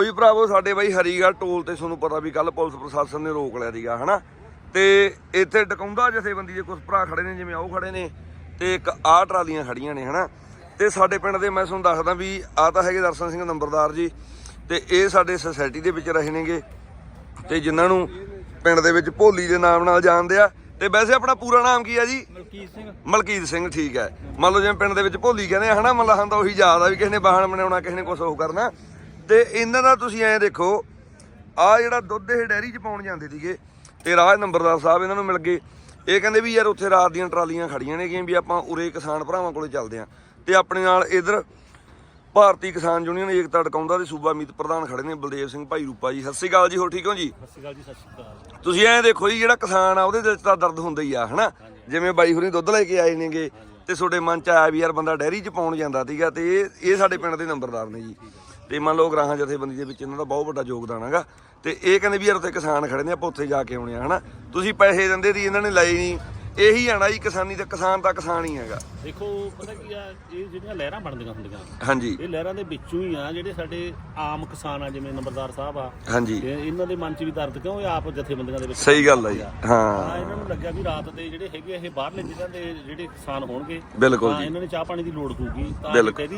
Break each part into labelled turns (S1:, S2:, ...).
S1: ਕੋਈ ਭਰਾਵੋ ਸਾਡੇ ਬਾਈ ਹਰੀਗੜ੍ਹ ਟੋਲ ਤੇ ਤੁਹਾਨੂੰ ਪਤਾ ਵੀ ਕੱਲ ਪੁਲਿਸ ਪ੍ਰਸ਼ਾਸਨ ਨੇ ਰੋਕ ਲਿਆ ਸੀਗਾ ਹਨਾ? ਤੇ ਇੱਥੇ ਟਕਾਉਂਦਾ ਜਥੇਬੰਦੀ ਦੇ ਕੁਝ ਭਰਾ ਖੜੇ ਨੇ ਜਿਵੇਂ ਆਹ ਖੜੇ ਨੇ ਤੇ ਇੱਕ ਆਹ ਟਰਾਲੀਆਂ ਖੜੀਆਂ ਨੇ ਹਨਾ? ਤੇ ਸਾਡੇ ਪਿੰਡ ਦੇ ਮੈਂ ਤੁਹਾਨੂੰ ਦੱਸਦਾ ਵੀ ਆ ਤਾਂ ਹੈਗੇ ਦਰਸ਼ਨ ਸਿੰਘ ਨੰਬਰਦਾਰ ਜੀ ਤੇ ਇਹ ਸਾਡੇ ਸੁਸਾਇਟੀ ਦੇ ਵਿੱਚ ਰਹੇ ਨੇਗੇ ਤੇ ਜਿਨ੍ਹਾਂ ਨੂੰ ਪਿੰਡ ਦੇ ਵਿੱਚ ਭੋਲੀ ਦੇ ਨਾਮ ਨਾਲ ਜਾਣਦੇ ਆ। ਤੇ ਵੈਸੇ ਆਪਣਾ ਪੂਰਾ ਨਾਮ ਕੀ ਆ ਜੀ?
S2: ਮਲਕੀਤ ਸਿੰਘ।
S1: ਮਲਕੀਤ ਸਿੰਘ ਠੀਕ ਹੈ। ਮੰਨ ਲਓ ਜਿਵੇਂ ਪਿੰਡ ਦੇ ਵਿੱਚ ਭੋਲੀ ਕਹਿੰਦੇ ਆ ਹਨਾ? ਮੱਲਾਹਾਂ ਤਾਂ ਉਹੀ ਯਾਦ ਆ ਵੀ ਕਿਸੇ ਨੇ ਬਾਹਣ ਬਣਾਉਣਾ ਕਿਸੇ ਨੇ ਕੁਝ ਉਹ ਕਰਨਾ। ਤੇ ਇਹਨਾਂ ਦਾ ਤੁਸੀਂ ਐਂ ਦੇਖੋ ਆ ਜਿਹੜਾ ਦੁੱਧ ਇਹ ਡੈਰੀ 'ਚ ਪਾਉਣ ਜਾਂਦੇ ਸੀਗੇ ਤੇ ਰਾਜ ਨੰਬਰਦਾਰ ਸਾਹਿਬ ਇਹਨਾਂ ਨੂੰ ਮਿਲ ਗਏ। ਇਹ ਕਹਿੰਦੇ ਵੀ ਯਾਰ ਉੱਥੇ ਰਾਤ ਦੀਆਂ ਟਰਾਲੀਆਂ ਖੜੀਆਂ ਨੇਗੀਆਂ ਵੀ ਆਪਾਂ ਉਰੇ ਕਿਸਾਨ ਭਰਾਵਾਂ ਕੋਲੇ ਚੱਲਦੇ ਆਂ। ਤੇ ਆਪਣੇ ਨਾਲ ਇਧਰ ਭਾਰਤੀ ਕਿਸਾਨ ਯੂਨੀਅਨ ਏਕਤਾ ਟਕਾਉਂਦਾ ਦੇ ਸੂਬਾ ਮੀਤ ਪ੍ਰਧਾਨ ਖੜੇ ਨੇ ਬਲਦੇਵ ਸਿੰਘ ਭਾਈ ਰੂਪਾ ਜੀ। ਸਤਿ ਸ਼੍ਰੀ ਅਕਾਲ ਜੀ ਹੋ ਠੀਕ ਹੋ ਜੀ?
S2: ਸਤਿ ਸ਼੍ਰੀ ਅਕਾਲ ਜੀ ਸਤਿ ਸ਼੍ਰੀ ਅਕਾਲ।
S1: ਤੁਸੀਂ ਐਂ ਦੇਖੋ ਜੀ ਜਿਹੜਾ ਕਿਸਾਨ ਆ ਉਹਦੇ ਦਿਲ 'ਚ ਤਾਂ ਦਰਦ ਹੁੰਦਾ ਹੀ ਆ ਹਨਾ? ਜਿਵੇਂ ਬਾਈ ਹੋਰੀ ਦੁੱਧ ਲੈ ਕੇ ਆਏ ਨੇਗੇ ਤੇ ਤੁਹਾਡੇ ਮਨ 'ਚ ਆਇਆ ਵੀ ਯਾਰ ਬੰਦਾ ਡੈਰੀ 'ਚ ਪਾਉਣ ਜਾਂਦਾ ਸੀਗਾ ਤੇ ਇਹ ਇਹ ਸਾਡੇ ਪਿੰਡ ਦੇ ਨੰਬਰਦਾਰ ਨੇ ਜੀ। ਤੇ ਮੰਨ ਲਓ ਗ੍ਰਾਹਾਂ ਜਥੇਬੰਦੀ ਦੇ ਵਿੱਚ ਇਹਨਾਂ ਦਾ ਬਹੁਤ ਵੱਡਾ ਯੋਗਦਾਨ ਹੈਗਾ ਤੇ ਇਹ ਕਹਿੰਦੇ ਵੀ ਯਾਰ ਉੱਥੇ ਕਿਸਾਨ ਖੜੇ ਨੇ ਆਪਾਂ ਉੱਥੇ ਜਾ ਕੇ ਆਉਣੇ ਆ ਹਨਾ? ਤੁਸੀਂ ਪੈਸੇ ਦਿੰਦੇ ਸੀ ਇਹਨਾਂ ਨੇ ਲਏ ਨਹੀਂ। ਇਹੀ ਆਣਾ ਜੀ ਕਿਸਾਨੀ ਤੇ ਕਿਸਾਨ ਤਾਂ ਕਿਸਾਨ ਹੀ ਹੈਗਾ।
S2: ਦੇਖੋ ਪਤਾ ਕੀ ਆ ਇਹ ਜਿਹੜੀਆਂ ਲਹਿਰਾਂ ਬਣਦੀਆਂ ਹੁੰਦੀਆਂ
S1: ਹਾਂਜੀ।
S2: ਇਹ ਲਹਿਰਾਂ ਦੇ ਵਿੱਚੋਂ ਹੀ ਆ ਜਿਹੜੇ ਸਾਡੇ ਆਮ ਕਿਸਾਨ ਆ ਜਿਵੇਂ ਨੰਬਰਦਾਰ ਸਾਹਿਬ ਆ
S1: ਹਾਂਜੀ।
S2: ਇਹਨਾਂ ਦੇ ਮਨ 'ਚ ਵੀ ਦਰਦ ਕਿਉਂ ਇਹ ਆਪ ਜਥੇਬੰਦੀਆਂ ਦੇ ਵਿੱਚ
S1: ਸਹੀ ਗੱਲ ਹੈ ਜੀ
S2: ਆ?
S1: ਹਾਂ।
S2: ਇਹਨਾਂ ਨੂੰ ਲੱਗਿਆ ਵੀ ਰਾਤ ਦੇ ਜਿਹੜੇ ਹੈਗੇ ਆ ਇਹ ਬਾਹਰਲੇ ਜ਼ਿਲ੍ਹਿਆਂ ਦੇ ਜਿਹੜੇ ਕਿਸਾਨ ਹੋਣਗੇ
S1: ਬਿਲਕੁਲ ਜੀ।
S2: ਇਹਨਾਂ ਨੇ ਚਾਹ ਪਾਣੀ ਦੀ ਲੋੜ ਹੋਊਗੀ ਤਾਂ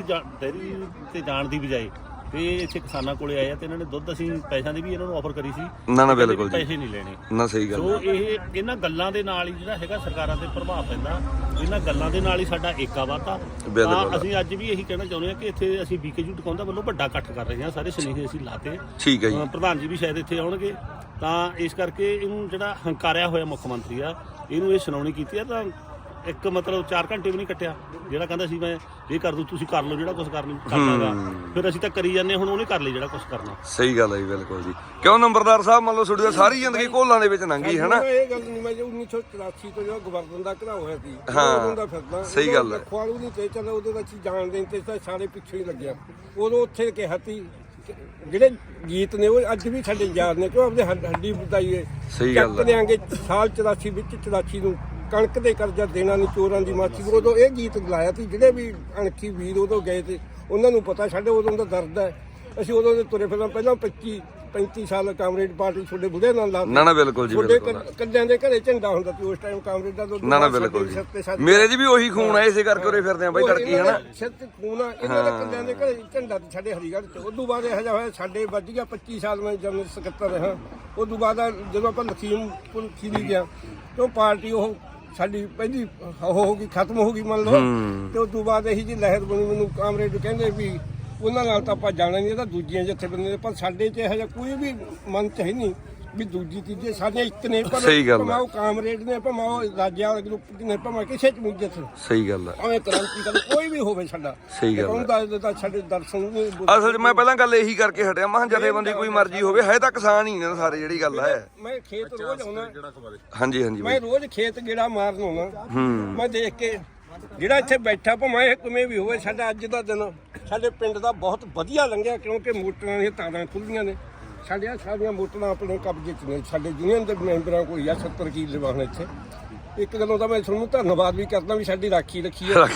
S2: ਜਾ- ਡੈਰੀ ਤੇ ਜਾਣ ਦੀ ਬਜਾਏ ਤੇ ਇੱਥੇ ਕਿਸਾਨਾਂ ਕੋਲੇ ਆਏ ਆ ਤੇ ਇਹਨਾਂ ਨੇ ਦੁੱਧ ਅਸੀਂ ਪੈਸਿਆਂ ਦੀ ਵੀ ਇਹਨਾਂ ਨੂੰ ਆਫਰ ਕਰੀ ਸੀ।
S1: ਨਾ ਨਾ ਬਿਲਕੁਲ ਜੀ।
S2: ਪੈਸੇ ਨਹੀਂ ਲੈਣੇ।
S1: ਨਾ ਸਹੀ ਗੱਲ
S2: ਸੋ ਇਹ ਇਹਨਾਂ ਗੱਲਾਂ ਦੇ ਨਾਲ ਹੀ ਜਿਹੜਾ ਹੈਗਾ ਸਰਕਾਰਾਂ ਤੇ ਪ੍ਰਭਾਵ ਪੈਂਦਾ। ਇਹਨਾਂ ਗੱਲਾਂ ਦੇ ਨਾਲ ਹੀ ਸਾਡਾ ਏਕਾ
S1: ਬਿਲਕੁਲ।
S2: ਤਾਂ ਅਸੀਂ ਅੱਜ ਵੀ ਇਹੀ ਕਹਿਣਾ ਚਾਹੁੰਦੇ ਹਾਂ ਕਿ ਇੱਥੇ ਅਸੀਂ ਬੀਕੇਯੂ ਟਿਕਾਉਂਦਾ ਵੱਲੋਂ ਵੱਡਾ ਇਕੱਠ ਕਰ ਰਹੇ ਹਾਂ। ਸਾਰੇ ਸੁਨੇਹੇ ਅਸੀਂ ਲਾਤੇ।
S1: ਠੀਕ ਹੈ ਜੀ।
S2: ਪ੍ਰਧਾਨ ਜੀ ਵੀ ਸ਼ਾਇਦ ਇੱਥੇ ਆਉਣਗੇ। ਤਾਂ ਇਸ ਕਰਕੇ ਇਹਨੂੰ ਜਿਹੜਾ ਹੰਕਾਰਿਆ ਹੋਇਆ ਮੁੱਖ ਮੰਤਰੀ ਆ ਇਹਨੂੰ ਇਹ ਸੁਣਾਉਣੀ ਕੀਤੀ ਆ ਤਾਂ ਇੱਕ ਮਤਲਬ 4 ਘੰਟੇ ਵੀ ਨਹੀਂ ਕੱਟਿਆ ਜਿਹੜਾ ਕਹਿੰਦਾ ਸੀ ਮੈਂ ਇਹ ਕਰ ਦੂੰ ਤੁਸੀਂ ਕਰ ਲਓ ਜਿਹੜਾ ਕੁਝ ਕਰਨਾ ਕਰਨਾਗਾ। ਫਿਰ ਅਸੀਂ ਤਾਂ ਕਰੀ ਜਾਂਦੇ ਹੁਣ ਉਹਨੇ ਕਰ ਲਈ ਜਿਹੜਾ ਕੁਝ ਕਰਨਾ।
S1: ਸਹੀ ਗੱਲ ਹੈ ਜੀ ਬਿਲਕੁਲ ਜੀ। ਕਿਉਂ ਨੰਬਰਦਾਰ ਸਾਹਿਬ ਮੰਨ ਲਓ ਤੁਹਾਡੀ ਤਾਂ ਸਾਰੀ ਜ਼ਿੰਦਗੀ ਕੋਲਾਂ ਦੇ ਵਿੱਚ ਲੰਘੀ ਹੈ ਨਾ
S3: ਇਹ ਗੱਲ ਨਹੀਂ ਮੈਂ ਜੋ 1984 ਤੋਂ ਜੋ ਗਵਰਨਰ ਦਾ ਘਰਾ ਹੋਇਆ ਸੀ
S1: ਹਾਂ,
S3: ਉਦੋਂ ਦਾ ਫਿਰਦਾ।
S1: ਸਹੀ ਗੱਲ ਹੈ।
S3: ਖਵਾਲੂ ਨਹੀਂ ਤੇ ਚੱਲ ਉਦੋਂ ਦਾ ਅਸੀਂ ਜਾਣਦੇ ਨਹੀਂ ਤੇ ਸਾਰੇ ਪਿੱਛੇ ਹੀ ਲੱਗਿਆ। ਉਦੋਂ ਉੱਥੇ ਕਿਹਾ ਸੀ ਜਿਹੜੇ ਗੀਤ ਨੇ ਉਹ ਅੱਜ ਵੀ ਸਾਡੇ ਯਾਦ ਨੇ ਕਿਉਂ ਆਪਣੇ ਹੱਡ- ਬਤਾਈਏ
S1: ਸਹੀ ਗੱਲ ਹੈ।
S3: ਚੱਕ ਦਿਆਂਗੇ ਸਾਲ 84 ਵਿੱਚ 84 ਨੂੰ ਕਣਕ ਦੇ ਕਰਜ਼ਾ ਦੇਣਾ ਨਹੀਂ ਚੋਰਾਂ ਦੀ ਮਾਛੀ ਉਦੋਂ ਇਹ ਗੀਤ ਗਲਾਇਆ ਸੀ ਜਿਹੜੇ ਵੀ ਅਣਖੀ ਵੀਰ ਉਦੋਂ ਗਏ ਤੇ ਉਹਨਾਂ ਨੂੰ ਪਤਾ ਸਾਡੇ ਉਦੋਂ ਦਾ ਦਰਦ ਹੈ। ਅਸੀਂ ਉਦੋਂ ਦੇ ਤੁਰੇ ਫਿਰਾਂ ਪਹਿਲਾਂ 25 35 ਸਾਲ ਕਾਮਰੇਡ ਪਾਰਟੀ ਤੁਹਾਡੇ ਬੁੱਢੇ ਨਾਲ ਲਾ
S1: ਨਾ ਨਾ ਬਿਲਕੁਲ ਜੀ
S3: ਕ- ਕੱਲਿਆਂ ਦੇ ਘਰੇ ਝੰਡਾ ਹੁੰਦਾ ਸੀ ਉਸ ਟਾਈਮ ਕਾਂਗਰਸ ਦਾ
S1: ਨਾ ਨਾ ਬਿਲਕੁਲ ਜੀ। ਮੇਰੇ 'ਚ ਵੀ ਉਹੀ ਖੂਨ ਆ ਇਸੇ ਕਰਕੇ ਉਰੇ ਫਿਰਦੇ ਆ ਬਾਈ ਤੜਕੀ ਹਨਾ।
S3: ਸਿਰ ਤੇ ਖੂਨ ਆ ਇਹਨਾਂ ਦੇ ਕੱਲਿਆਂ ਦੇ ਘਰੇ ਝੰਡਾ ਤੇ ਸਾਡੇ ਹਰੀਗੜ੍ਹ ਚ। ਉਦੋਂ ਬਾਅਦ ਇਹੋ ਜਿਹਾ ਹੋਇਆ ਸਾਡੇ ਵੱਜ ਗਿਆ 25 ਸਾਲ ਮੈਂ ਜਨਰਲ ਸਕੱਤਰ ਰਿਹਾ। ਉਦੋਂ ਬਾਅਦ ਜਦੋਂ ਆਪਾਂ ਲਖੀਮਪੁਰ ਖੀਰੀ ਗਿਆ ਤੇ ਪਾਰਟੀ ਉਹ ਸਾਡੀ ਪਹਿਲੀ ਹੋ ਗਈ ਖਤਮ ਹੋ ਗਈ ਮੰਨ ਲਓ। ਤੇ ਉਦੋਂ ਬਾਅਦ ਇਹੀ ਜੀ ਲਹਿਰ ਬਣੀ ਮੈਨੂੰ ਕਾਮਰੇਡ ਕਹਿੰਦੇ ਵੀ ਉਹਨਾਂ ਨਾਲ ਤਾਂ ਆਪਾਂ ਜਾਣਾ ਨਹੀਂ ਇਹ ਤਾਂ ਦੂਜੀਆਂ ਜਥੇਬੰਦੀਆਂ ਪਰ ਸਾਡੇ 'ਚ ਇਹੋ ਜਿਹਾ ਕੋਈ ਵੀ ਮਨ 'ਚ ਹੈ ਨਹੀਂ। ਵੀ ਦੂਜੀ ਤੀਜੇ ਸਾਡੇ ਇੱਕ ਨੇ ਪਰ
S1: ਸਹੀ ਗੱਲ ਹੈ।
S3: ਭਾਵੇਂ ਉਹ ਕਾਮਰੇਡ ਨੇ ਭਾਵੇਂ ਉਹ ਰਾਜਿਆਂ ਵਾਲੇ ਗਰੁੱਪ ਨੇ ਭਾਵੇਂ ਕਿਸੇ ਚ ਮੁੱਜਤ
S1: ਸਹੀ ਗੱਲ ਹੈ
S3: ਭਾਵੇਂ ਕ੍ਰਾਂਤੀ ਕਰ ਕੋਈ ਵੀ ਹੋਵੇ ਸਾਡਾ।
S1: ਸਹੀ ਗੱਲ ਹੈ।
S3: ਕੌਣ ਦਾ ਤਾਂ ਸਾਡੇ ਦਰਸ਼ਨ
S1: ਅਸਲ 'ਚ ਮੈਂ ਪਹਿਲਾਂ ਗੱਲ ਇਹੀ ਕਰਕੇ ਹਟਿਆ ਮੈਂ ਕਿਹਾ ਜਥੇਬੰਦੀ ਕੋਈ ਮਰਜ਼ੀ ਹੋਵੇ ਹੈ ਤਾਂ ਕਿਸਾਨ ਹੀ ਨੇ ਸਾਰੇ ਜਿਹੜੀ ਗੱਲ ਹੈ
S3: ਮੈਂ ਖੇਤ ਰੋਜ਼ ਆਉਣਾ।
S1: ਹਾਂਜੀ ਹਾਂਜੀ
S3: ਮੈਂ ਰੋਜ਼ ਖੇਤ ਗੇੜਾ ਮਾਰਨ ਆਉਣਾ। ਮੈਂ ਦੇਖ ਕੇ ਜਿਹੜਾ ਇੱਥੇ ਬੈਠਾ ਭਾਵੇਂ ਇਹ ਕਿਵੇਂ ਵੀ ਹੋਵੇ ਸਾਡਾ ਅੱਜ ਦਾ ਦਿਨ ਸਾਡੇ ਪਿੰਡ ਦਾ ਬਹੁਤ ਵਧੀਆ ਲੰਘਿਆ ਕਿਉਂਕਿ ਮੋਟਰਾਂ ਦੀਆਂ ਤਾਰਾਂ ਖੁੱਲੀਆਂ ਨੇ। ਸਾਡੀਆਂ ਸਾਰੀਆਂ ਮੋਟਰਾਂ ਆਪਣੇ ਕਬਜ਼ੇ 'ਚ ਨੇ। ਸਾਡੇ ਯੂਨੀਅਨ ਦੇ ਮੈਂਬਰਾਂ ਕੋਲ ਆ 70 ਕਿੱਲੇ ਵਾਹਨ ਇੱਥੇ। ਇੱਕ ਗੱਲੋਂ ਤਾਂ ਮੈਂ ਤੁਹਾਨੂੰ ਧੰਨਵਾਦ ਵੀ ਕਰਦਾ ਵੀ ਸਾਡੀ ਰਾਖੀ ਰੱਖੀ ਹੈ?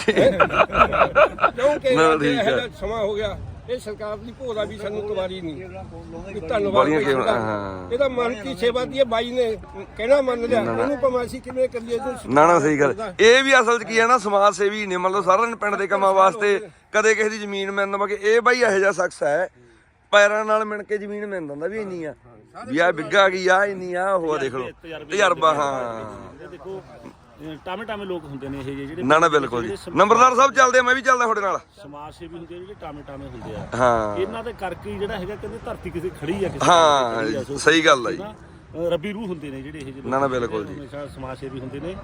S3: ਕਿਉਂਕਿ ਇਹੋ ਸਮਾਂ ਹੋ ਗਿਆ। ਇਹ ਸਰਕਾਰ ਦੀ ਭੋਰਾ ਵੀ ਸਾਨੂੰ ਕਵਾਰੀ ਨਹੀਂ। ਧੰਨਵਾਦ। ਇਹਦਾ ਮਨ ਕੀ ਸੇਵਾ ਦੀ ਹੈ ਬਾਈ ਨੇ ਕਹਿਣਾ ਮੰਨ ਲਿਆ। ਉਹਨੂੰ ਭਾਵੇਂ ਅਸੀਂ ਕਿਵੇਂ ਕਰੀਏ
S1: ਨਾ ਨਾ ਸਹੀ ਗੱਲ। ਇਹ ਵੀ ਅਸਲ 'ਚ ਕੀ ਹੈ ਨਾ ਸਮਾਜ ਸੇਵੀ ਨੇ। ਮਤਲਬ ਸਾਰਿਆਂ ਨੇ ਪਿੰਡ ਦੇ ਕੰਮਾਂ ਵਾਸਤੇ ਕਦੇ ਕਿਸੇ ਦੀ ਜ਼ਮੀਨ ਮਿਲਣ ਵਗੇ ਇਹ ਬਾਈ ਇਹੋ ਜਿਹਾ ਸ਼ਖਸ ਹੈ ਪੈਰਾਂ ਨਾਲ ਮਿਣ ਕੇ ਜ਼ਮੀਨ ਮਿਲ ਦਿੰਦਾ ਵੀ ਇੰਨੀ ਆ। ਵੀ ਆ ਬਿੱਗਾ ਗਈ ਆ ਇੰਨੀ ਆ ਉਹ ਦੇਖ ਲਓ। ਤਜਰਬਾ ਹਾਂ।
S2: ਦੇਖੋ ਲੋਕ ਹੁੰਦੇ ਨੇ ਇਹ ਜਿਹੇ ਜਿਹੜੇ
S1: ਨਾ ਨਾ ਬਿਲਕੁਲ ਜੀ। ਨੰਬਰਦਾਰ ਸਾਹਿਬ ਚੱਲਦੇ ਮੈਂ ਵੀ ਚੱਲਦਾ ਤੁਹਾਡੇ ਨਾਲ।
S2: ਸਮਾਜ ਸੇਵੀ ਹੁੰਦੇ ਨੇ ਜਿਹੜੇ ਟਾਵੇਂ ਟਾਵੇਂ ਹੁੰਦੇ ਆ।
S1: ਹਾਂ।
S2: ਇਹਨਾਂ ਦੇ ਕਰਕੇ ਜਿਹੜਾ ਹੈਗਾ ਕਹਿੰਦੇ ਧਰਤੀ ਕਿਸੇ ਖੜੀ ਆ ਕਿਸੇ
S1: ਹਾਂ, ਸਹੀ ਗੱਲ ਆ ਜੀ।
S2: ਰੱਬੀ ਰੂਹ ਹੁੰਦੇ ਨੇ ਜਿਹੜੇ ਇਹ ਜਿਹੇ
S1: ਨਾ, ਨਾ,
S2: ਲੋਕ
S1: ਬਿਲਕੁਲ ਜੀ।
S2: ਹਮੇਸ਼ਾ ਸਮਾਜ ਸੇਵੀ ਹੁੰਦੇ ਨੇ।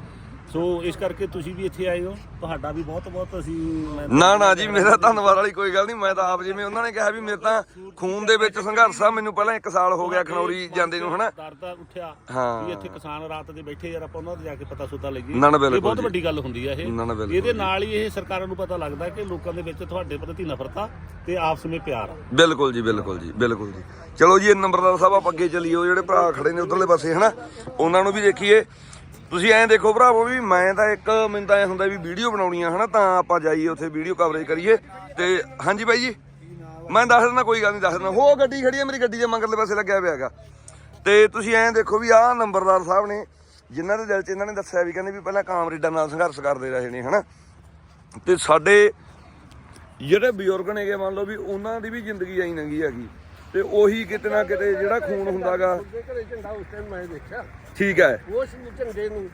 S2: ਸੋ ਇਸ ਕਰਕੇ ਤੁਸੀਂ ਵੀ ਇੱਥੇ ਆਏ ਹੋ। ਤੁਹਾਡਾ ਵੀ ਬਹੁਤ ਬਹੁਤ ਅਸੀਂ ਮੈਂ
S1: ਨਾ ਨਾ ਜੀ ਮੇਰਾ ਧੰਨਵਾਦ ਵਾਲੀ ਕੋਈ ਗੱਲ ਨਹੀਂ। ਮੈਂ ਤਾਂ ਆਪ ਜਿਵੇਂ ਉਹਨਾਂ ਨੇ ਕਿਹਾ ਵੀ ਮੇਰੇ ਤਾਂ ਖੂਨ ਦੇ ਵਿੱਚ ਸੰਘਰਸ਼ ਆ। ਮੈਨੂੰ ਪਹਿਲਾਂ 1 ਸਾਲ ਹੋ ਗਿਆ ਖਨੌਰੀ ਜਾਂਦੇ ਨੂੰ ਹਨਾ?
S2: ਡਰ ਦਾ ਉੱਠਿਆ
S1: ਹਾਂ।
S2: ਵੀ ਇੱਥੇ ਕਿਸਾਨ ਰਾਤ ਦੇ ਬੈਠੇ ਯਾਰ ਆਪਾਂ ਉਹਨਾਂ ਦੇ ਜਾ ਕੇ ਪਤਾ ਸੁਤਾ ਲਈਏ ਇਹ ਬਹੁਤ। ਵੱਡੀ ਗੱਲ ਹੁੰਦੀ ਆ ਇਹ। ਇਹਦੇ ਨਾਲ ਹੀ ਇਹ ਸਰਕਾਰਾਂ ਨੂੰ ਪਤਾ ਲੱਗਦਾ ਕਿ ਲੋਕਾਂ ਦੇ ਵਿੱਚ ਤੁਹਾਡੇ ਪ੍ਰਤੀ ਨਫ਼ਰਤ ਤੇ ਆਪਸ ਵਿੱਚ ਪਿਆਰ ਆ।
S1: ਬਿਲਕੁਲ ਜੀ ਬਿਲਕੁਲ ਜੀ ਬਿਲਕੁਲ ਜੀ। ਚਲੋ ਜੀ ਇਹ ਨੰਬਰਦਾਰ ਸਾਹਿਬ ਆਪਾਂ ਅੱਗੇ ਚੱਲੀਏ। ਜਿਹੜੇ ਭਰਾ ਖੜੇ ਨੇ ਉਧਰਲੇ ਪਾਸੇ ਹਨਾ? ਉਹਨਾਂ ਨੂੰ ਵੀ ਦੇਖੀਏ। ਤੁਸੀਂ ਐਂ ਦੇਖੋ ਭਰਾਵੋ ਵੀ ਮੈਂ ਤਾਂ ਇੱਕ, ਮੈਨੂੰ ਤਾਂ ਐ ਹੁੰਦਾ ਵੀ ਵੀਡੀਓ ਬਣਾਉਣੀ ਆ, ਹਨਾ, ਤਾਂ ਆਪਾਂ ਜਾਈਏ ਉੱਥੇ ਵੀਡੀਓ ਕਵਰੇਜ ਕਰੀਏ। ਤੇ ਹਾਂਜੀ ਬਾਈ ਜੀ, ਮੈਂ ਦੱਸ ਦਿੰਦਾ, ਕੋਈ ਗੱਲ ਨਹੀਂ ਦੱਸ ਦਿੰਦਾ। ਹੋ, ਗੱਡੀ ਖੜੀ ਹੈ ਮੇਰੀ ਗੱਡੀ ਦੇ ਮਗਰਲੇ ਪਾਸੇ ਲੱਗਿਆ ਪਿਆ ਹੈਗਾ। ਤੇ ਤੁਸੀਂ ਐਂ ਦੇਖੋ ਵੀ ਆਹ ਨੰਬਰਦਾਰ ਸਾਹਿਬ ਨੇ, ਜਿਨ੍ਹਾਂ ਦੇ ਦਿਲ 'ਚ ਇਹਨਾਂ ਨੇ ਦੱਸਿਆ ਵੀ ਕਹਿੰਦੇ ਵੀ ਪਹਿਲਾਂ ਕਾਮਰੇਡਾਂ ਨਾਲ ਸੰਘਰਸ਼ ਕਰਦੇ ਰਹੇ ਨੇ, ਹਨਾ। ਤੇ ਸਾਡੇ ਜਿਹੜੇ ਬਜ਼ੁਰਗ ਨੇਗੇ, ਮੰਨ ਲਓ ਵੀ ਉਹਨਾਂ ਦੀ ਵੀ ਜ਼ਿੰਦਗੀ ਆਈ ਨੰਗੀ ਹੈਗੀ। ਤੇ ਉਹੀ ਕਿਤੇ ਨਾ ਕਿਤੇ ਜਿਹੜਾ ਖੂਨ ਹੁੰਦਾਗਾ
S3: ਉਹਦੇ ਘਰੇ ਝੰਡਾ ਉਸ ਟਾਈਮ ਮੈਂ ਦੇਖਿਆ
S1: ਠੀਕ ਹੈ।
S3: ਉਸ ਝੰਡੇ ਨੂੰ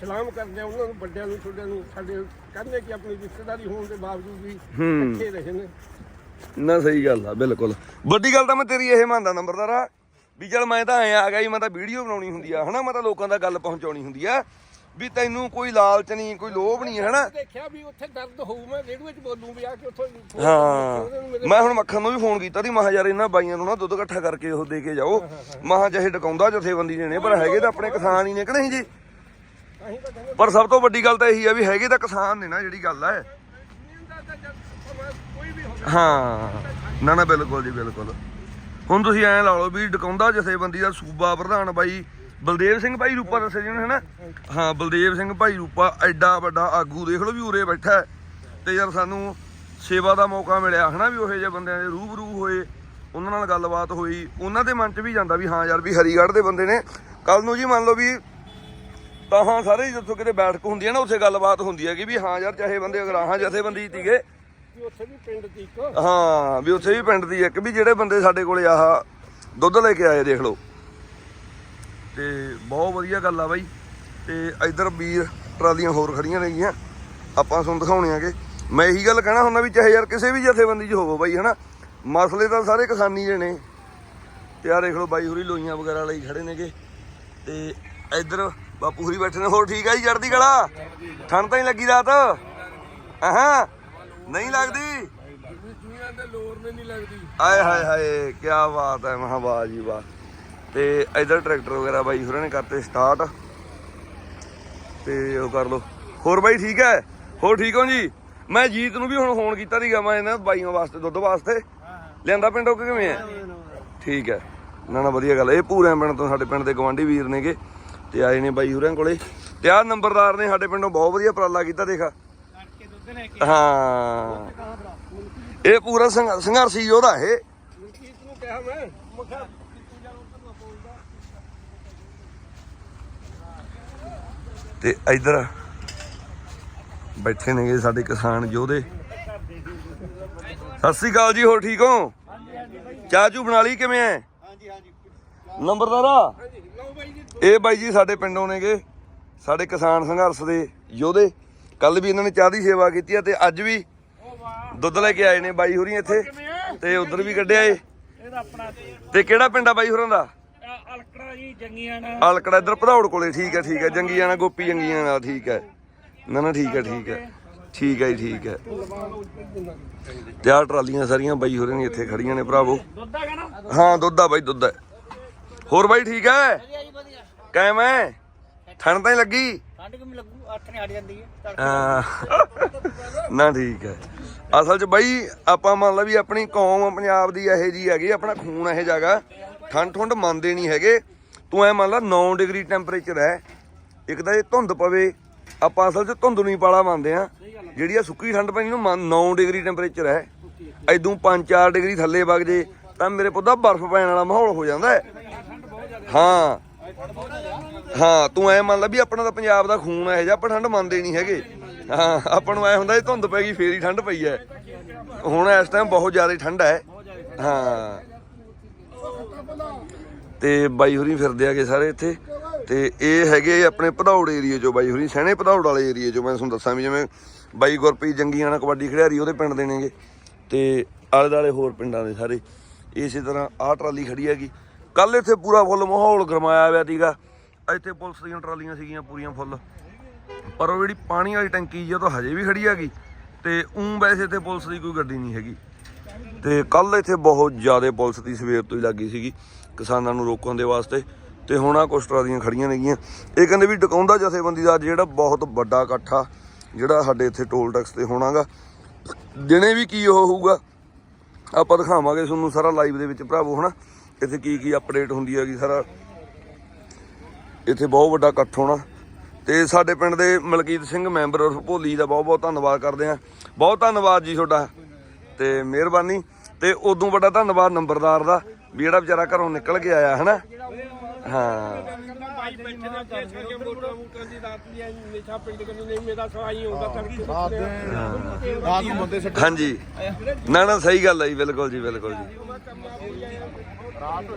S3: ਸਲਾਮ ਕਰਦੇ ਆ ਉਹਨਾਂ ਨੂੰ ਵੱਡਿਆਂ ਨੂੰ ਛੋਟਿਆਂ ਨੂੰ ਸਾਡੇ ਕਹਿੰਦੇ ਕਿ ਆਪਣੀ ਰਿਸ਼ਤੇਦਾਰੀ ਹੋਣ ਦੇ ਬਾਵਜੂਦ ਵੀ
S1: ਹੂੰ।
S3: ਇਕੱਠੇ ਰਹੇ ਨੇ।
S1: ਨਾ ਸਹੀ ਗੱਲ ਆ ਬਿਲਕੁਲ। ਵੱਡੀ ਗੱਲ ਤਾਂ ਮੈਂ ਤੇਰੀ ਇਹ ਮੰਨਦਾ ਨੰਬਰਦਾਰਾ ਵੀ ਚਲ ਮੈਂ ਤਾਂ ਐ ਆ ਗਿਆ ਜੀ ਮੈਂ ਤਾਂ ਵੀਡੀਓ ਬਣਾਉਣੀ ਹੁੰਦੀ ਆ ਹਨਾ? ਮੈਂ ਤਾਂ ਲੋਕਾਂ ਦਾ ਗੱਲ ਪਹੁੰਚਾਉਣੀ ਹੁੰਦੀ ਆ। ਵੀ ਤੈਨੂੰ ਕੋਈ ਲਾਲਚ ਨਹੀਂ ਕੋਈ ਲੋਭ ਨਹੀਂ ਹਨਾ?
S3: ਦੇਖਿਆ ਵੀ ਉੱਥੇ ਦਰਦ ਹੋਊ ਮੈਂ ਰੇਡੂਏ 'ਚ ਬੋਲੂੰ ਵੀ ਆ ਕੇ ਉੱਥੋਂ
S1: ਹਾਂ। ਮੈਂ ਹੁਣ ਮੱਖਣ ਨੂੰ ਵੀ ਫੋਨ ਕੀਤਾ ਸੀ ਮਹਾ ਯਾਰ ਇਹਨਾਂ ਬਾਈਆਂ ਨੂੰ ਨਾ ਦੁੱਧ ਇਕੱਠਾ ਕਰਕੇ ਉਹ ਦੇ ਕੇ ਜਾਓ। ਮਹਾ ਚਾਹੇ ਡਕਾਉਂਦਾ ਜਥੇਬੰਦੀ ਨੇ ਪਰ ਹੈਗੇ ਤਾਂ ਆਪਣੇ ਕਿਸਾਨ ਹੀ ਨੇ ਕਿ ਨਹੀਂ ਜੀ? ਪਰ ਸਭ ਤੋਂ ਵੱਡੀ ਗੱਲ ਤਾਂ ਇਹੀ ਆ ਵੀ ਹੈਗੇ ਤਾਂ ਕਿਸਾਨ ਨੇ ਨਾ ਜਿਹੜੀ ਗੱਲ ਹੈ ਹਾਂ। ਨਾ ਨਾ ਬਿਲਕੁਲ ਜੀ ਬਿਲਕੁਲ। ਹੁਣ ਤੁਸੀਂ ਐਂ ਲਾ ਲਓ ਵੀ ਡਕਾਉਂਦਾ ਜਥੇਬੰਦੀ ਦਾ ਸੂਬਾ ਪ੍ਰਧਾਨ ਬਾਈ ਬਲਦੇਵ ਸਿੰਘ ਭਾਈ ਰੂਪਾ ਦੱਸਿਆ ਜੀ ਉਹਨੇ ਹਨਾ? ਹਾਂ ਬਲਦੇਵ ਸਿੰਘ ਭਾਈ ਰੂਪਾ ਐਡਾ ਵੱਡਾ ਆਗੂ ਦੇਖ ਲਓ ਵੀ ਉਰੇ ਬੈਠਾ। ਤੇ ਯਾਰ ਸਾਨੂੰ ਸੇਵਾ ਦਾ ਮੌਕਾ ਮਿਲਿਆ ਹਨਾ ਵੀ ਉਹੋ ਜਿਹੇ ਬੰਦਿਆਂ ਦੇ ਰੂਬਰੂ ਹੋਏ ਉਹਨਾਂ ਨਾਲ ਗੱਲਬਾਤ ਹੋਈ। ਉਹਨਾਂ ਦੇ ਮਨ 'ਚ ਵੀ ਜਾਂਦਾ ਵੀ ਹਾਂ ਯਾਰ ਵੀ ਹਰੀਗੜ੍ਹ ਦੇ ਬੰਦੇ ਨੇ। ਕੱਲ ਨੂੰ ਜੀ ਮੰਨ ਲਓ ਵੀ ਤਾਂ ਹਾਂ ਸਾਰੇ ਜਿੱਥੋਂ ਕਿਤੇ ਬੈਠਕ ਹੁੰਦੀ ਹੈ ਨਾ ਉੱਥੇ ਗੱਲਬਾਤ ਹੁੰਦੀ ਹੈ ਕਿ ਵੀ ਹਾਂ ਯਾਰ ਚਾਹੇ ਬੰਦੇ ਅਗਰਾਹਾਂ ਜਥੇਬੰਦੀ ਸੀਗੇ।
S3: ਕਿ ਉੱਥੇ ਵੀ ਪਿੰਡ ਦੀ ਇੱਕ।
S1: ਹਾਂ ਵੀ ਉੱਥੇ ਵੀ ਪਿੰਡ ਦੀ ਇੱਕ ਵੀ ਜਿਹੜੇ ਬੰਦੇ ਸਾਡੇ ਕੋਲੇ ਆਹ ਦੁੱਧ ਲੈ ਕੇ ਆਏ ਦੇਖ ਲਓ। ਤੇ ਬਹੁਤ ਵਧੀਆ ਗੱਲ ਆ ਬਾਈ। ਤੇ ਇਧਰ ਵੀਰ ਟਰਾਲੀਆਂ ਹੋਰ ਖੜੀਆਂ ਨੇਗੀਆਂ। ਆਪਾਂ ਤੁਹਾਨੂੰ ਦਿਖਾਉਣੇ ਆਗੇ। ਮੈਂ ਇਹੀ ਗੱਲ ਕਹਿਣਾ ਹੁੰਦਾ ਵੀ ਚਾਹੇ ਯਾਰ ਕਿਸੇ ਵੀ ਜਥੇਬੰਦੀ 'ਚ ਹੋਵੋ ਬਾਈ ਹਨਾ? ਮਸਲੇ ਤਾਂ ਸਾਰੇ ਕਿਸਾਨੀ ਦੇ ਨੇ। ਤੇ ਆ ਦੇਖ ਲਓ ਬਾਈ ਹੁਰੀ ਲੋਈਆਂ ਵਗੈਰਾ ਲਈ ਖੜੇ ਨੇਗੇ। ਤੇ ਇਧਰ ਬਾਪੂ ਹੁਰੀ ਬੈਠੇ ਨੇ। ਹੋਰ ਠੀਕ ਆ ਜੀ ਚੜਦੀ ਕਲਾ? ਠੰਡ ਤਾਂ ਹੀ ਲੱਗੀ ਰਾਤ? ਆਹਾਂ ਨਹੀਂ ਲੱਗਦੀ?
S3: ਦੁਨੀਆ ਦੇ ਲੋਰ ਨੇ ਨਹੀਂ ਲੱਗਦੀ।
S1: ਆਏ ਹਾਏ ਹਾਏ ਕੀ ਬਾਤ ਹੈ ਮਹਾਬਾਜ ਜੀ ਵਾਹ। ਤੇ ਇਧਰ ਟਰੈਕਟਰ ਵਗੈਰਾ ਬਾਈ ਹੋਰਾਂ ਨੇ ਕਰਤੇ ਸਟਾਰਟ ਤੇ ਉਹ ਕਰ ਲੋ ਹੋਰ ਬਾਈ ਠੀਕ ਹੈ? ਹੋਰ ਠੀਕ ਹੋ ਜੀ? ਮੈਂ ਜੀਤ ਨੂੰ ਵੀ ਹੁਣ ਫੋਨ ਕੀਤਾ ਸੀਗਾ, ਮੈਂ ਇਹਨਾਂ ਬਾਈਆਂ ਵਾਸਤੇ, ਦੁੱਧ ਵਾਸਤੇ। ਲਿਆਂਦਾ ਪਿੰਡੋਂ ਕਿਵੇਂ ਹੈ? ਠੀਕ ਹੈ। ਨਾ ਨਾ, ਵਧੀਆ ਗੱਲ ਇਹ ਪੂਰੇ ਪਿੰਡ ਤੋਂ ਸਾਡੇ ਪਿੰਡ ਦੇ ਗਵਾਂਢੀ ਵੀਰ ਨੇਗੇ। ਤੇ ਆਏ ਨੇ ਬਾਈ ਹੋਰਾਂ ਕੋਲੇ। ਤੇ ਆਹ ਨੰਬਰਦਾਰ ਨੇ ਸਾਡੇ ਪਿੰਡੋਂ ਬਹੁਤ ਵਧੀਆ ਉਪਰਾਲਾ ਕੀਤਾ, ਦੇਖਾ। ਹਾਂ। ਇਹ ਪੂਰਾ ਸੰਘ- ਸੰਘਰਸ਼ੀ ਯੋਧਾ ਇਹ
S3: ਮਨਕੀਤ ਨੂੰ ਕਿਹਾ ਮੈਂ ਮੈਂ ਕਿਹਾ ਤੂੰ ਜਾ ਉੱਧਰ ਨਾ ਬੋਲਦਾ
S1: ਤੇ ਇਧਰ ਬੈਠੇ ਨੇਗੇ ਸਾਡੇ ਕਿਸਾਨ ਯੋਧੇ। ਸਤਿ ਸ੍ਰੀ ਅਕਾਲ ਜੀ, ਹੋਰ ਠੀਕ ਹੋ? ਚਾਹ ਚੂ ਬਣਾ ਲਈ, ਕਿਵੇਂ ਐ?
S3: ਹਾਂਜੀ
S1: ਨੰਬਰਦਾਰਾ ਇਹ ਬਾਈ ਜੀ ਸਾਡੇ ਪਿੰਡੋਂ ਨੇਗੇ, ਸਾਡੇ ਕਿਸਾਨ ਸੰਘਰਸ਼ ਦੇ ਯੋਧੇ। ਕੱਲ ਵੀ ਇਹਨਾਂ ਨੇ ਚਾਹ ਦੀ ਸੇਵਾ ਕੀਤੀ ਆ ਤੇ ਅੱਜ ਵੀ ਦੁੱਧ ਲੈ ਕੇ ਆਏ ਨੇ ਬਾਈ ਹੋਰੀ ਇੱਥੇ ਤੇ ਉਧਰ ਵੀ ਕੱਢਿਆ ਏ।
S4: ਇਹਦਾ
S1: ਤੇ ਕਿਹੜਾ ਪਿੰਡ ਆ ਬਾਈ ਹੋਰਾਂ ਦਾ?
S4: ਅ- ਅਲਕੜਾ ਜੀ ਜੰਗੀਆਂ ਨਾਲ।
S1: ਆਲਕੜਾ ਇੱਧਰ ਭਦੌੜ ਕੋਲੇ ਠੀਕ ਹੈ ਠੀਕ ਹੈ। ਜੰਗੀਆਂ ਨਾਲ ਗੋਪੀ ਜੰਗੀਆਂ ਨਾਲ ਠੀਕ ਹੈ। ਨਾ ਨਾ ਠੀਕ ਹੈ ਠੀਕ ਹੈ। ਠੀਕ ਹੈ ਜੀ ਠੀਕ ਹੈ। ਤੇ ਆਹ ਟਰਾਲੀਆਂ ਸਾਰੀਆਂ ਬਾਈ ਹੋਰਾਂ ਨੇ ਇੱਥੇ ਖੜੀਆਂ ਨੇ ਭਰਾਵੋ।
S4: ਦੁੱਧ ਹੈਗਾ ਨਾ
S1: ਹਾਂ ਦੁੱਧ ਆ ਬਾਈ ਦੁੱਧ ਹੈ ਹੋਰ ਬਾਈ ਠੀਕ ਹੈ? ਕਾਇਮ ਹੈ? ਠੰਡ ਤਾਂ ਹੀ ਲੱਗੀ?
S4: ਠੰਡ ਕਿਵੇਂ ਲੱਗੂ? ਅੱਠ ਨੇ ਹਟ ਜਾਂਦੀ ਹੈ।
S1: ਹਾਂ। ਨਾ ਠੀਕ ਹੈ। ਅਸਲ 'ਚ ਬਾਈ ਆਪਾਂ ਮੰਨ ਲਾ ਵੀ ਆਪਣੀ ਕੌਮ ਪੰਜਾਬ ਦੀ ਇਹੋ ਜੀ ਹੈਗੀ ਆਪਣਾ ਖੂਨ ਇਹੋ ਜਾਗਾ ਠੰਡ ਠੁੰਡ ਮੰਨਦੇ ਨਹੀਂ ਹੈਗੇ। ਤੂੰ ਐ ਮੰਨ ਲਾ 9 ਡਿਗਰੀ ਟੈਂਪਰੇਚਰ ਹੈ ਇੱਕ ਤਾਂ ਇਹ ਧੁੰਦ ਪਵੇ ਆਪਾਂ ਅਸਲ 'ਚ ਧੁੰਦ ਨਹੀਂ ਪਾਲਾ ਮੰਨਦੇ ਆ। ਜਿਹੜੀ ਆ ਸੁੱਕੀ ਠੰਡ ਪੈਣੀ ਨੂੰ 9 ਡਿਗਰੀ ਟੈਂਪਰੇਚਰ ਹੈ। ਐਦੋਂ 5-4 ਡਿਗਰੀ ਥੱਲੇ ਵਗ ਜੇ ਤਾਂ ਮੇਰੇ ਪੁੱਤ ਬਰਫ਼ ਪੈਣ ਵਾਲਾ ਮਾਹੌਲ ਹੋ ਜਾਂਦਾ ਹੈ। ਹਾਂ। ਹਾਂ। ਤੂੰ ਐ ਮੰਨ ਲੈ ਵੀ ਆਪਣਾ ਤਾਂ ਪੰਜਾਬ ਦਾ ਖੂਨ ਹੈ ਜਿਹਾ ਆਪਾਂ ਠੰਡ ਮੰਨਦੇ ਨਹੀਂ ਹੈਗੇ। ਹਾਂ ਆਪਾਂ ਨੂੰ ਐ ਹੁੰਦਾ ਇਹ ਧੁੰਦ ਪੈ ਗਈ ਫੇਰ ਹੀ ਠੰਡ ਪਈ ਹੈ। ਹੁਣ ਇਸ ਟਾਈਮ ਬਹੁਤ ਜ਼ਿਆਦਾ ਠੰਡ ਹੈ। ਹਾਂ। ਤੇ ਬਾਈ ਹੋਰੀ ਫਿਰਦੇ ਆਗੇ ਸਾਰੇ ਇੱਥੇ। ਤੇ ਇਹ ਹੈਗੇ ਆਪਣੇ ਭਦੌੜ ਏਰੀਏ ਚੋਂ ਬਾਈ ਹੋਰੀ ਸਹਿਣੇ ਭਦੌੜ ਵਾਲੇ ਏਰੀਏ ਚੋਂ ਮੈਂ ਤੁਹਾਨੂੰ ਦੱਸਾਂ ਵੀ ਜਿਵੇਂ ਬਾਈ ਗੁਰਪ੍ਰੀਤ ਜੰਗੀਆਂ ਨਾਲ ਕਬੱਡੀ ਖਿਡਾਰੀ ਉਹਦੇ ਪਿੰਡ ਦੇ ਨੇਗੇ। ਤੇ ਆਲੇ ਦਾਲੇ ਹੋਰ ਪਿੰਡਾਂ ਦੇ ਸਾਰੇ। ਇਸੇ ਤਰ੍ਹਾਂ ਆਹ ਟਰਾਲੀ ਖੜੀ ਹੈਗੀ। ਕੱਲ ਇੱਥੇ ਪੂਰਾ ਫੁੱਲ ਮਾਹੌਲ ਗਰਮਾਇਆ ਹੋਇਆ ਸੀਗਾ। ਇੱਥੇ ਪੁਲਿਸ ਦੀਆਂ ਟਰਾਲੀਆਂ ਸੀਗੀਆਂ ਪੂਰੀਆਂ ਫੁੱਲ। ਪਰ ਉਹ ਜਿਹੜੀ ਪਾਣੀ ਵਾਲੀ ਟੈਂਕੀ ਜੀ, ਉਹ ਤਾਂ ਹਜੇ ਵੀ ਖੜੀ ਹੈਗੀ। ਤੇ ਉਂ ਵੈਸੇ ਇੱਥੇ ਪੁਲਿਸ ਦੀ ਕੋਈ ਗੱਡੀ ਨਹੀਂ ਹੈਗੀ। ਤੇ ਕੱਲ ਇੱਥੇ ਬਹੁਤ ਜ਼ਿਆਦਾ ਪੁਲਿਸ ਦੀ ਸਵੇਰ ਤੋਂ ਹੀ ਲੱਗੀ ਸੀਗੀ। ਕਿਸਾਨਾਂ ਨੂੰ ਰੋਕਣ ਦੇ ਵਾਸਤੇ ਤੇ ਹੁਣ ਆ ਕੁਛ ਟਰਾਲੀਆਂ ਖੜੀਆਂ ਨੇਗੀਆਂ। ਇਹ ਕਹਿੰਦੇ ਵੀ ਡਕਾਉਂਦਾ ਜਥੇਬੰਦੀ ਦਾ ਅੱਜ ਜਿਹੜਾ ਬਹੁਤ ਵੱਡਾ ਇਕੱਠਾ ਜਿਹੜਾ ਸਾਡੇ ਇੱਥੇ ਟੋਲ ਟੈਕਸ ਤੇ ਹੋਣਾਗਾ। ਦਿਨੇ ਵੀ ਕੀ ਉਹ ਹੋਊਗਾ? ਆਪਾਂ ਦਿਖਾਵਾਂਗੇ ਤੁਹਾਨੂੰ ਸਾਰਾ ਲਾਈਵ ਦੇ ਵਿੱਚ ਭਰਾਵੋ, ਹਨਾ? ਇੱਥੇ ਕੀ ਕੀ ਅਪਡੇਟ ਹੁੰਦੀ ਹੈਗੀ ਸਾਰਾ। ਇੱਥੇ ਬਹੁਤ ਵੱਡਾ ਇਕੱਠ ਹੋਣਾ। ਤੇ ਸਾਡੇ ਪਿੰਡ ਦੇ ਮਲਕੀਤ ਸਿੰਘ ਮੈਂਬਰ ਉਰਫ ਭੋਲੀ ਦਾ ਬਹੁਤ ਬਹੁਤ ਧੰਨਵਾਦ ਕਰਦੇ ਆ ਬਹੁਤ ਧੰਨਵਾਦ ਜੀ ਤੁਹਾਡਾ। ਤੇ ਮਿਹਰਬਾਨੀ। ਤੇ ਉਦੋਂ ਵੱਡਾ ਧੰਨਵਾਦ ਨੰਬਰਦਾਰ ਦਾ। ਵੀ ਜਿਹੜਾ ਵਿਚਾਰਾ ਘਰੋਂ ਨਿਕਲ ਕੇ ਆਇਆ ਹਨਾ? ਹਾਂ।
S3: ਭਾਈ ਬੈਠੇ ਨੇ ਅੱਗੇ ਸਾਰੀਆਂ ਵੋਟਾਂ ਵੋਟਾਂ ਦੀ ਰਾਤ ਦੀਆਂ ਨਿਸ਼ਾ ਪਿੰਡ ਕੰਨੀ ਨਹੀਂ ਮੇਰਾ ਸਵਾਈ ਹੁੰਦਾ
S5: ਰਾਤ ਦੇ ਰਾਤ ਨੂੰ ਬੰਦੇ ਛੱਡ
S1: ਹਾਂਜੀ। ਨਾ ਨਾ, ਸਹੀ ਗੱਲ ਹੈ ਜੀ, ਬਿਲਕੁਲ ਜੀ ਬਿਲਕੁਲ ਜੀ।
S5: ਰਾਤ